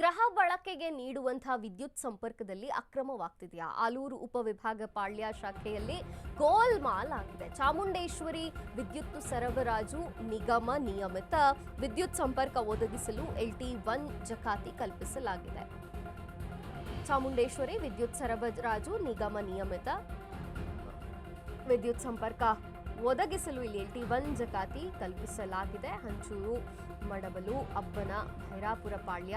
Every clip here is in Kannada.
ಗೃಹ ಬಳಕೆಗೆ ನೀಡುವಂತಹ ವಿದ್ಯುತ್ ಸಂಪರ್ಕದಲ್ಲಿ ಅಕ್ರಮವಾಗ್ತಿದೆಯಾ? ಆಲೂರು ಉಪವಿಭಾಗ ಪಾಳ್ಯ ಶಾಖೆಯಲ್ಲಿ ಗೋಲ್ಮಾಲ್ ಆಗಿದೆ. ಚಾಮುಂಡೇಶ್ವರಿ ವಿದ್ಯುತ್ ಸರಬರಾಜು ನಿಗಮ ನಿಯಮಿತ ವಿದ್ಯುತ್ ಸಂಪರ್ಕ ಒದಗಿಸಲು ಎಲ್ಟಿ ಒನ್ ಜಕಾತಿ ಕಲ್ಪಿಸಲಾಗಿದೆ. ಚಾಮುಂಡೇಶ್ವರಿ ವಿದ್ಯುತ್ ಸರಬರಾಜು ನಿಗಮ ನಿಯಮಿತ ವಿದ್ಯುತ್ ಸಂಪರ್ಕ ಒದಗಿಸಲು ಇಲ್ಲಿ ಎಲ್ ಟಿ ಒನ್ ಜಕಾತಿ ಕಲ್ಪಿಸಲಾಗಿದೆ. ಹಂಚೂರು, ಮಡಬಲು, ಅಬ್ಬನ, ಭೈರಾಪುರ ಪಾಳ್ಯ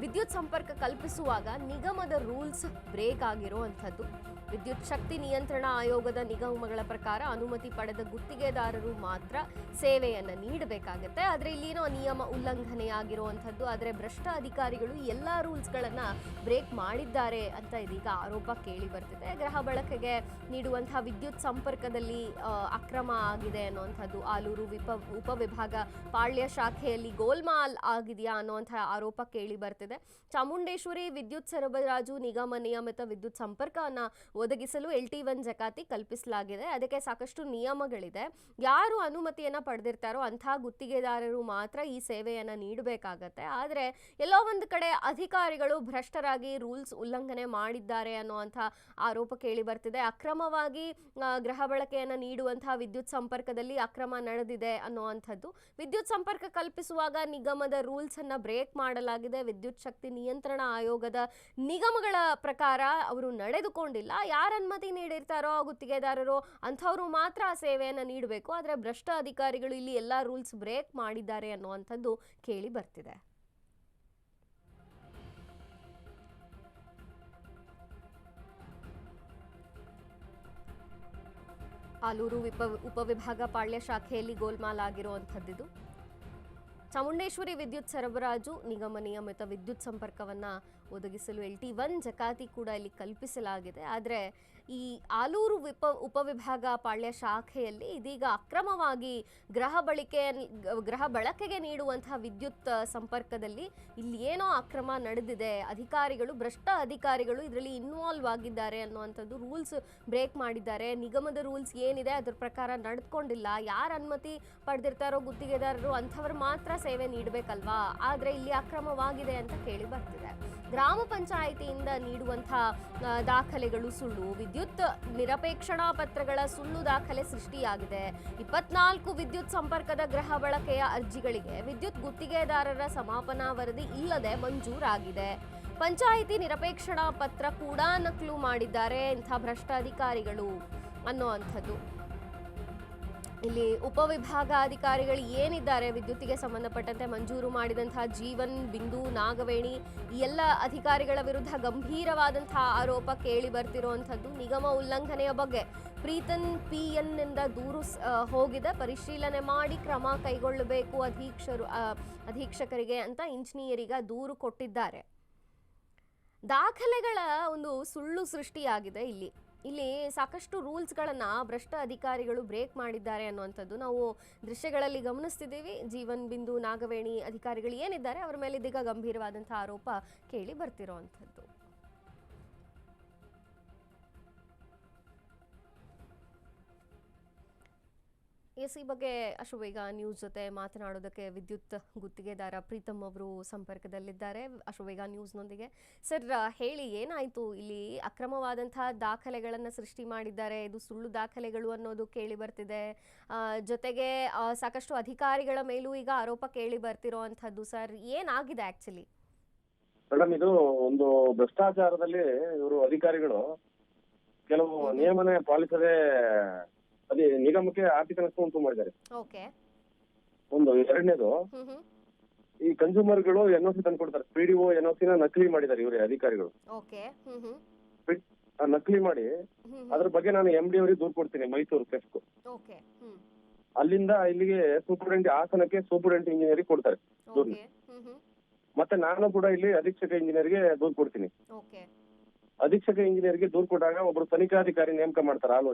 ವಿದ್ಯುತ್ ಸಂಪರ್ಕ ಕಲ್ಪಿಸುವಾಗ ನಿಗಮದ ರೂಲ್ಸ್ ಬ್ರೇಕ್ ಆಗಿರುವಂಥದ್ದು. ವಿದ್ಯುತ್ ಶಕ್ತಿ ನಿಯಂತ್ರಣ ಆಯೋಗದ ನಿಗಮಗಳ ಪ್ರಕಾರ ಅನುಮತಿ ಪಡೆದ ಗುತ್ತಿಗೆದಾರರು ಮಾತ್ರ ಸೇವೆಯನ್ನು ನೀಡಬೇಕಾಗುತ್ತೆ. ಆದರೆ ಇಲ್ಲಿನೋ ನಿಯಮ ಉಲ್ಲಂಘನೆ ಆಗಿರುವಂಥದ್ದು. ಆದರೆ ಭ್ರಷ್ಟ ಅಧಿಕಾರಿಗಳು ಎಲ್ಲ ರೂಲ್ಸ್ಗಳನ್ನು ಬ್ರೇಕ್ ಮಾಡಿದ್ದಾರೆ ಅಂತ ಇದೀಗ ಆರೋಪ ಕೇಳಿ ಬರ್ತಿದೆ. ಗೃಹ ಬಳಕೆಗೆ ನೀಡುವಂತಹ ವಿದ್ಯುತ್ ಸಂಪರ್ಕದಲ್ಲಿ ಅಕ್ರಮ ಆಗಿದೆ ಅನ್ನುವಂಥದ್ದು. ಆಲೂರು ವಿಪ ಉಪವಿಭಾಗ ಪಾಳ್ಯ ಶಾಖೆಯಲ್ಲಿ ಗೋಲ್ಮಾಲ್ ಆಗಿದೆಯಾ ಅನ್ನುವಂಥ ಆರೋಪ ಕೇಳಿ ಬರ್ತಿದೆ. ಚಾಮುಂಡೇಶ್ವರಿ ವಿದ್ಯುತ್ ಸರಬರಾಜು ನಿಗಮ ನಿಯಮಿತ ವಿದ್ಯುತ್ ಸಂಪರ್ಕವನ್ನು ಒದಗಿಸಲು ಎಲ್ ಟಿ ಒನ್ ಜಕಾತಿ ಕಲ್ಪಿಸಲಾಗಿದೆ. ಅದಕ್ಕೆ ಸಾಕಷ್ಟು ನಿಯಮಗಳಿದೆ. ಯಾರು ಅನುಮತಿಯನ್ನು ಪಡೆದಿರ್ತಾರೋ ಅಂಥ ಗುತ್ತಿಗೆದಾರರು ಮಾತ್ರ ಈ ಸೇವೆಯನ್ನು ನೀಡಬೇಕಾಗತ್ತೆ. ಆದರೆ ಎಲ್ಲೋ ಒಂದು ಕಡೆ ಅಧಿಕಾರಿಗಳು ಭ್ರಷ್ಟರಾಗಿ ರೂಲ್ಸ್ ಉಲ್ಲಂಘನೆ ಮಾಡಿದ್ದಾರೆ ಅನ್ನುವಂಥ ಆರೋಪ ಕೇಳಿ ಬರ್ತಿದೆ. ಅಕ್ರಮವಾಗಿ ಗೃಹ ಬಳಕೆಯನ್ನು ನೀಡುವಂತಹ ವಿದ್ಯುತ್ ಸಂಪರ್ಕದಲ್ಲಿ ಅಕ್ರಮ ನಡೆದಿದೆ ಅನ್ನುವಂಥದ್ದು ವಿದ್ಯುತ್ ಸಂಪರ್ಕ ಕಲ್ಪಿಸುವಾಗ ನಿಗಮದ ರೂಲ್ಸ್ ಅನ್ನ ಬ್ರೇಕ್ ಮಾಡಲಾಗಿದೆ. ವಿದ್ಯುತ್ ಶಕ್ತಿ ನಿಯಂತ್ರಣ ಆಯೋಗದ ನಿಗಮಗಳ ಪ್ರಕಾರ ಅವರು ನಡೆದುಕೊಂಡಿಲ್ಲ. ಯಾರು ಅನುಮತಿ ನೀಡಿರ್ತಾರೋ ಗುತ್ತಿಗೆದಾರರು ಅಂಥವ್ರು ಮಾತ್ರ ಆ ಸೇವೆಯನ್ನು ನೀಡಬೇಕು. ಆದರೆ ಭ್ರಷ್ಟ ಅಧಿಕಾರಿಗಳು ಇಲ್ಲಿ ಎಲ್ಲ ರೂಲ್ಸ್ ಬ್ರೇಕ್ ಮಾಡಿದ್ದಾರೆ ಅನ್ನುವಂಥದ್ದು ಕೇಳಿ ಬರ್ತಿದೆ. ಆಲೂರು ವಿಪ ಉಪವಿಭಾಗ ಪಾಳ್ಯ ಶಾಖೆಯಲ್ಲಿ ಗೋಲ್ಮಾಲ್ ಆಗಿರುವಂಥದ್ದಿದು. ಚಾಮುಂಡೇಶ್ವರಿ ವಿದ್ಯುತ್ ಸರಬರಾಜು ನಿಗಮ ನಿಯಮಿತ ವಿದ್ಯುತ್ ಸಂಪರ್ಕವನ್ನು ಒದಗಿಸಲು ಎಲ್ ಟಿ ಒನ್ ಜಕಾತಿ ಕೂಡ ಇಲ್ಲಿ ಕಲ್ಪಿಸಲಾಗಿದೆ. ಆದರೆ ಈ ಆಲೂರು ವಿಪ ಉಪವಿಭಾಗ ಪಾಳ್ಯ ಶಾಖೆಯಲ್ಲಿ ಇದೀಗ ಅಕ್ರಮವಾಗಿ ಗ್ರಹ ಬಳಕೆ, ಗ್ರಹ ಬಳಕೆಗೆ ನೀಡುವಂತಹ ವಿದ್ಯುತ್ ಸಂಪರ್ಕದಲ್ಲಿ ಇಲ್ಲಿ ಏನೋ ಅಕ್ರಮ ನಡೆದಿದೆ. ಅಧಿಕಾರಿಗಳು, ಭ್ರಷ್ಟ ಅಧಿಕಾರಿಗಳು ಇದರಲ್ಲಿ ಇನ್ವಾಲ್ವ್ ಆಗಿದ್ದಾರೆ ಅನ್ನುವಂಥದ್ದು ರೂಲ್ಸ್ ಬ್ರೇಕ್ ಮಾಡಿದ್ದಾರೆ. ನಿಗಮದ ರೂಲ್ಸ್ ಏನಿದೆ ಅದ್ರ ಪ್ರಕಾರ ನಡೆದುಕೊಂಡಿಲ್ಲ ಯಾರು ಅನುಮತಿ ಪಡೆದಿರ್ತಾರೋ, ಗುತ್ತಿಗೆದಾರರು ಅಂಥವ್ರು ಮಾತ್ರ ಸೇವೆ ನೀಡಬೇಕಲ್ವಾ? ಆದರೆ ಇಲ್ಲಿ ಅಕ್ರಮವಾಗಿದೆ ಅಂತ ಕೇಳಿ ಬರ್ತಿದೆ. ಗ್ರಾಮ ಪಂಚಾಯಿತಿಯಿಂದ ನೀಡುವಂತಹ ದಾಖಲೆಗಳು ಸುಳ್ಳು, ವಿದ್ಯುತ್ ನಿರಪೇಕ್ಷಣಾ ಪತ್ರಗಳ ಸುಳ್ಳು ದಾಖಲೆ ಸೃಷ್ಟಿಯಾಗಿದೆ. ಇಪ್ಪತ್ನಾಲ್ಕು ವಿದ್ಯುತ್ ಸಂಪರ್ಕದ ಗೃಹ ಬಳಕೆಯ ಅರ್ಜಿಗಳಿಗೆ ವಿದ್ಯುತ್ ಗುತ್ತಿಗೆದಾರರ ಸಮಾಪನಾ ವರದಿ ಇಲ್ಲದೆ ಮಂಜೂರಾಗಿದೆ. ಪಂಚಾಯಿತಿ ನಿರಪೇಕ್ಷಣಾ ಪತ್ರ ಕೂಡ ನಕಲು ಮಾಡಿದ್ದಾರೆ ಇಂಥ ಭ್ರಷ್ಟ ಅಧಿಕಾರಿಗಳು ಅನ್ನುವಂಥದ್ದು ಇಲ್ಲಿ ಉಪವಿಭಾಗಾಧಿಕಾರಿಗಳು ಏನಿದ್ದಾರೆ, ವಿದ್ಯುತ್ತಿಗೆ ಸಂಬಂಧಪಟ್ಟಂತೆ ಮಂಜೂರು ಮಾಡಿದಂತಹ ಜೀವನ್, ಬಿಂದು, ನಾಗವೇಣಿ ಈ ಎಲ್ಲ ಅಧಿಕಾರಿಗಳ ವಿರುದ್ಧ ಗಂಭೀರವಾದಂತಹ ಆರೋಪ ಕೇಳಿ ಬರ್ತಿರುವಂಥದ್ದು. ನಿಗಮ ಉಲ್ಲಂಘನೆಯ ಬಗ್ಗೆ ಪ್ರೀತನ್ ಪಿ ಎನ್ನಿಂದ ದೂರು ಹೋಗಿದೆ. ಪರಿಶೀಲನೆ ಮಾಡಿ ಕ್ರಮ ಕೈಗೊಳ್ಳಬೇಕು ಅಧೀಕ್ಷರು ಅಧೀಕ್ಷಕರಿಗೆ ಅಂತ ಇಂಜಿನಿಯರಿಗ ದೂರು ಕೊಟ್ಟಿದ್ದಾರೆ. ದಾಖಲೆಗಳ ಒಂದು ಸುಳ್ಳು ಸೃಷ್ಟಿಯಾಗಿದೆ ಇಲ್ಲಿ. ಇಲ್ಲಿ ಸಾಕಷ್ಟು ರೂಲ್ಸ್ಗಳನ್ನು ಭ್ರಷ್ಟ ಅಧಿಕಾರಿಗಳು ಬ್ರೇಕ್ ಮಾಡಿದ್ದಾರೆ ಅನ್ನುವಂಥದ್ದು ನಾವು ದೃಶ್ಯಗಳಲ್ಲಿ ಗಮನಿಸ್ತಿದ್ದೀವಿ. ಜೀವನ್ ಬಿಂದು ನಾಗವೇಣಿ ಅಧಿಕಾರಿಗಳು ಏನಿದ್ದಾರೆ, ಅವರ ಮೇಲೆ ಇದೀಗ ಗಂಭೀರವಾದಂಥ ಆರೋಪ ಕೇಳಿ ಬರ್ತಿರೋವಂಥದ್ದು. ಎಸ್ ಈ ಬಗ್ಗೆ ಬೇಗ ನ್ಯೂಸ್ ಜೊತೆ ಮಾತನಾಡೋದಕ್ಕೆ ವಿದ್ಯುತ್ ಗುತ್ತಿಗೆದಾರ ಪ್ರೀತಮ್ ಅವರು ಸಂಪರ್ಕದಲ್ಲಿದ್ದಾರೆ. ಅಶೋವೇಗ ನ್ಯೂಸ್ನೊಂದಿಗೆ ಸರ್ ಹೇಳಿ ಏನಾಯಿತು? ಇಲ್ಲಿ ಅಕ್ರಮವಾದಂತಹ ದಾಖಲೆಗಳನ್ನು ಸೃಷ್ಟಿ ಮಾಡಿದ್ದಾರೆ. ಇದು ಸುಳ್ಳು ದಾಖಲೆಗಳು ಅನ್ನೋದು ಕೇಳಿ ಬರ್ತಿದೆ. ಜೊತೆಗೆ ಸಾಕಷ್ಟು ಅಧಿಕಾರಿಗಳ ಮೇಲೂ ಈಗ ಆರೋಪ ಕೇಳಿ ಬರ್ತಿರೋ ಅಂಥದ್ದು ಸರ್. ಏನಾಗಿದೆ ಆಕ್ಚುಲಿ ಮೇಡಮ್ ಇದು ಒಂದು ಭ್ರಷ್ಟಾಚಾರದಲ್ಲಿ ಇವರು ಅಧಿಕಾರಿಗಳು. ಕೆಲವು ನಿಯಮನೆ ಪಾಲಿಸದೆ ಅದೇ ನಿಗಮಕ್ಕೆ ಆರ್ಥಿಕ ನಷ್ಟ ಉಂಟು ಮಾಡಿದ್ದಾರೆ ಓಕೆ. ಒಂದು ಎರಡನೇದು ಈ ಕನ್ಸ್ಯೂಮರ್ಗಳು ಎನ್ ಸಿ ತಂದು ಕೊಡ್ತಾರೆ. ಪಿ ಎನ್ ಒ ಸಿ ನ ನಕಲಿ ಮಾಡಿದ್ದಾರೆ ಇವರೇ ಅಧಿಕಾರಿಗಳು. ಓಕೆ ನಕಲಿ ಮಾಡಿ ಅದ್ರ ಬಗ್ಗೆ ನಾನು ಎಂ ಡಿ ಅವರಿಗೆ ದೂರು ಕೊಡ್ತೀನಿ ಮೈಸೂರು ಓಕೆ ಅಲ್ಲಿಂದ ಇಲ್ಲಿಗೆ ಸೂಪರಿಂಟೆಂಡೆಂಟ್ ಆಸನಕ್ಕೆ ಸೂಪರಿಂಟೆಂಡೆಂಟ್ ಇಂಜಿನಿಯರಿಗೆ ಕೊಡ್ತಾರೆ ಮತ್ತೆ ನಾನು ಕೂಡ ಇಲ್ಲಿ ಅಧೀಕ್ಷಕ ಇಂಜಿನಿಯರ್ಗೆ ದೂರು ಕೊಡ್ತೀನಿ. ಅಧೀಕ್ಷಕ ಇಂಜಿನಿಯರ್ಗೆ ದೂರು ಕೊಟ್ಟಾಗ ಒಬ್ರು ತನಿಖಾಧಿಕಾರಿ ನೇಮಕ ಮಾಡ್ತಾರೆ ಆಲ್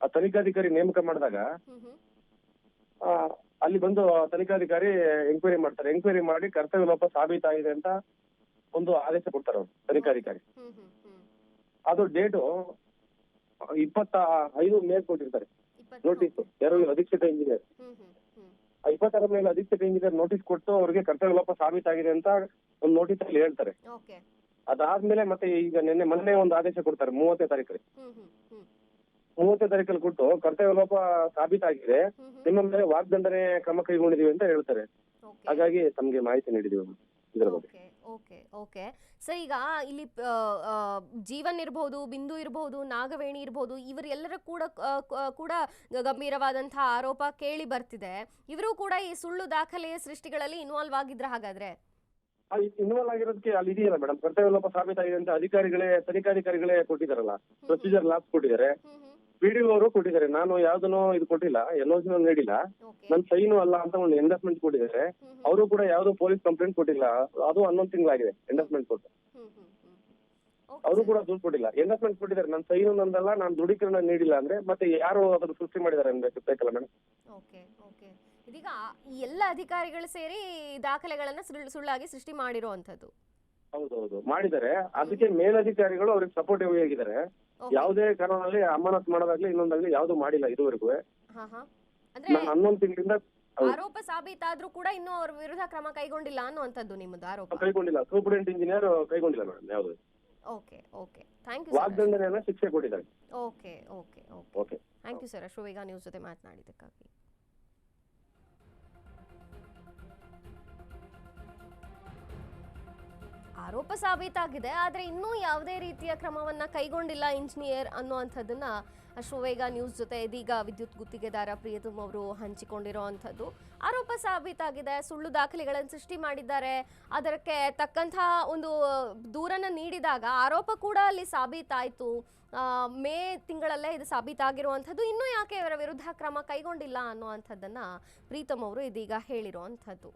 ಆ ತನಿಖಾಧಿಕಾರಿ ನೇಮಕ ಮಾಡಿದಾಗ ಆ, ಅಲ್ಲಿ ಬಂದು ಆ ತನಿಖಾಧಿಕಾರಿ ಎಂಕ್ವೈರಿ ಮಾಡ್ತಾರೆ. ಎಂಕ್ವೈರಿ ಮಾಡಿ ಕರ್ತವ್ಯ ಲೋಪ ಸಾಬೀತಾಗಿದೆ ಅಂತ ಒಂದು ಆದೇಶ ಕೊಡ್ತಾರೆ ಅವರು ತನಿಖಾಧಿಕಾರಿ. ಹ್ಮ್ ಹ್ಮ್ ಹ್ಮ್ ಅದು ಡೇಟು ಇಪ್ಪತ್ತ ಐದು ಮೇ ಕೊಟ್ಟಿರ್ತಾರೆ. ಇಪ್ಪತ್ತು. ನೋಟಿಸ್ ಯಾರು ಅಧೀಕ್ಷಕ ಇಂಜಿನಿಯರ್ ಹ್ಮ್ ಹ್ಮ್ ಹ್ಮ್. ಇಪ್ಪತ್ತರ ಮೇಲೆ ಅಧೀಕ್ಷಕ ಇಂಜಿನಿಯರ್ ನೋಟಿಸ್ ಕೊಟ್ಟು ಅವ್ರಿಗೆ ಕರ್ತವ್ಯ ಲೋಪ ಸಾಬೀತಾಗಿದೆ ಅಂತ ಒಂದು ನೋಟಿಸ್ ಅಲ್ಲಿ ಹೇಳ್ತಾರೆ. ಓಕೆ. ಅದಾದ್ಮೇಲೆ ಮತ್ತೆ ಈಗ ನಿನ್ನೆ ಮೊನ್ನೆ ಒಂದು ಆದೇಶ ಕೊಡ್ತಾರೆ ಮೂವತ್ತನೇ ತಾರೀಕು ಹ್ಮ್ ಹ್ಮ್ ಹ್ಮ್. ಮೂವತ್ತನೇ ತಾರೀಕಲ್ಲಿ ಕೊಟ್ಟು ಕರ್ತವ್ಯ ಲೋಪ ಸಾಬೀತಾಗಿದೆ. ನಿಮ್ಮ ಮೇಲೆ ವಾಗ್ದಂಡನೆ ಕ್ರಮ ಕೈಗೊಂಡಿದೀವಿ ಅಂತ ಹೇಳ್ತಾರೆ. ಹಾಗಾಗಿ ತಮ್ಗೆ ಮಾಹಿತಿ ನೀಡಿದೀವಿ ಇದರ ಬಗ್ಗೆ. ಓಕೆ ಓಕೆ ಸರ್ ಈಗ ಇಲ್ಲಿ ಜೀವನ್ ಇರಬಹುದು ಬಿಂದು ಇರಬಹುದು ನಾಗವೇಣಿ ಇರಬಹುದು ಇವರೆಲ್ಲರ ಕೂಡ ಕೂಡ ಗಂಭೀರವಾದಂತಹ ಆರೋಪ ಕೇಳಿ ಬರ್ತಿದೆ. ಇವರು ಕೂಡ ಈ ಸುಳ್ಳು ದಾಖಲೆಯ ಸೃಷ್ಟಿಗಳಲ್ಲಿ ಇನ್ವಾಲ್ವ್ ಆಗಿದ್ರ ಹಾಗಾದ್ರೆ? ಇನ್ವಾಲ್ವ್ ಆಗಿರೋದಕ್ಕೆ ಅಲ್ಲಿ ಇದೆಯಲ್ಲ ಮೇಡಮ್ ಕರ್ತವ್ಯ ಲೋಪ ಸಾಬೀತಾಗಿದೆ ಅಂತ ಅಧಿಕಾರಿಗಳೇ ತನಿಖಾಧಿಕಾರಿಗಳೇ ಕೊಟ್ಟಿದಾರಲ್ಲ ಪ್ರೊಸೀಜರ್ ಲಾಸ್ ಕೊಟ್ಟಿದ್ದಾರೆ. ಹ್ಮ್ ಅವರು ಕೊಟ್ಟಿದ್ದಾರೆ. ನಾನು ಯಾವ್ದನ್ನು ಇದು ಕೊಟ್ಟಿಲ್ಲ ಎನ್ಒಸಿನೂ ನೀಡಿಲ್ಲ. ನನ್ನ ಸೈನು ಅಲ್ಲ ಅಂತ ಒಂದು ಎಂಡಸ್ಮೆಂಟ್ ಕೊಟ್ಟಿದ್ದಾರೆ. ಅವರು ಕೂಡ ಯಾವ್ದು ಪೊಲೀಸ್ ಕಂಪ್ಲೇಂಟ್ ಕೊಟ್ಟಿಲ್ಲ. ಅದು ಹನ್ನೊಂದು ತಿಂಗಳಾಗಿದೆ ಎಂಡಸ್ಮೆಂಟ್ ಕೊಟ್ಟು. ಅವರು ಕೂಡ ದುಡ್ಡು ಕೊಟ್ಟಿಲ್ಲ. ಎಂಡಸ್ಮೆಂಟ್ ಕೊಟ್ಟಿದ್ದಾರೆ. ನನ್ನ ಸೈನು ನಂದಲ್ಲ ನಾನು ದೃಢೀಕರಣ ನೀಡಿಲ್ಲ ಅಂದ್ರೆ ಮತ್ತೆ ಯಾರು ಅದ್ರ ಸೃಷ್ಟಿ ಮಾಡಿದ್ದಾರೆ ಅಂದ್ರೆ ಬೇಕಲ್ಲ ಮೇಡಮ್ ಓಕೆ ಓಕೆ ಇದೀಗ ಈ ಎಲ್ಲ ಅಧಿಕಾರಿಗಳು ಸೇರಿ ದಾಖಲೆಗಳನ್ನ ಸುಳ್ಳು ಸುಳ್ಳಾಗಿ ಸೃಷ್ಟಿ ಮಾಡಿರುವಂತದ್ದು ಹೌದೌದು. ಮಾಡಿದ್ದಾರೆ. ಅದಕ್ಕೆ ಮೇಲಧಿಕಾರಿಗಳು ಅವ್ರಿಗೆ ಸಪೋರ್ಟಿವ್ ಆಗಿದ್ದಾರೆ. ಯಾವುದೇ ಕಾರಣದಲ್ಲಿ ಅಮಾನತ್ ಮಾಡೋದಾಗ್ಲಿ ಇನ್ನೊಂದಾಗ್ಲಿ ಯಾವ್ದು ಮಾಡಿಲ್ಲ ಇದುವರೆಗೂ. ಅಂದ್ರೆ ನಾನು ಹನ್ನೊಂದು ತಿಂಗಳಿಂದ. ಆರೋಪ ಸಾಬೀತಾದ್ರೂ ಕೂಡ ಇನ್ನು ಅವ್ರ ವಿರುದ್ಧ ಕ್ರಮ ಕೈಗೊಂಡಿಲ್ಲ ಅನ್ನುವಂಥದ್ದು ನಿಮ್ಮದು ಆರೋಪ. ಕೈಗೊಂಡಿಲ್ಲ. ಸೂಪರಿಂಟ್ ಇಂಜಿನಿಯರ್ ಕೈಗೊಂಡಿಲ್ಲ ಮೇಡಮ್ ಯಾವುದು. Okay okay thank you sir ವಾಗ್ದಂಡನೆಯನ್ನ ಶಿಕ್ಷೆ ಕೊಟ್ಟಿದ್ದಾರೆ. Okay okay okay okay thank you sir Ashwavega news ಜೊತೆ ಮಾತನಾಡಿದ್ದಕ್ಕಾಗಿ. ಆರೋಪ ಸಾಬೀತಾಗಿದೆ, ಆದರೆ ಇನ್ನೂ ಯಾವುದೇ ರೀತಿಯ ಕ್ರಮವನ್ನು ಕೈಗೊಂಡಿಲ್ಲ ಇಂಜಿನಿಯರ್ ಅನ್ನುವಂಥದ್ದನ್ನ ಅಶ್ವವೇಗ ನ್ಯೂಸ್ ಜೊತೆ ಇದೀಗ ವಿದ್ಯುತ್ ಗುತ್ತಿಗೆದಾರ ಪ್ರಿಯತಮ್ ಅವರು ಹಂಚಿಕೊಂಡಿರುವಂಥದ್ದು ಆರೋಪ ಸಾಬೀತಾಗಿದೆ, ಸುಳ್ಳು ದಾಖಲೆಗಳನ್ನು ಸೃಷ್ಟಿ ಮಾಡಿದ್ದಾರೆ. ಅದಕ್ಕೆ ತಕ್ಕಂತಹ ಒಂದು ದೂರನ್ನು ನೀಡಿದಾಗ ಆರೋಪ ಕೂಡ ಅಲ್ಲಿ ಸಾಬೀತಾಯಿತು. ಮೇ ತಿಂಗಳಲ್ಲೇ ಇದು ಸಾಬೀತಾಗಿರುವಂಥದ್ದು. ಇನ್ನೂ ಯಾಕೆ ಇವರ ವಿರುದ್ಧ ಕ್ರಮ ಕೈಗೊಂಡಿಲ್ಲ ಅನ್ನುವಂಥದ್ದನ್ನ ಪ್ರೀತಮ್ ಅವರು ಇದೀಗ ಹೇಳಿರುವಂಥದ್ದು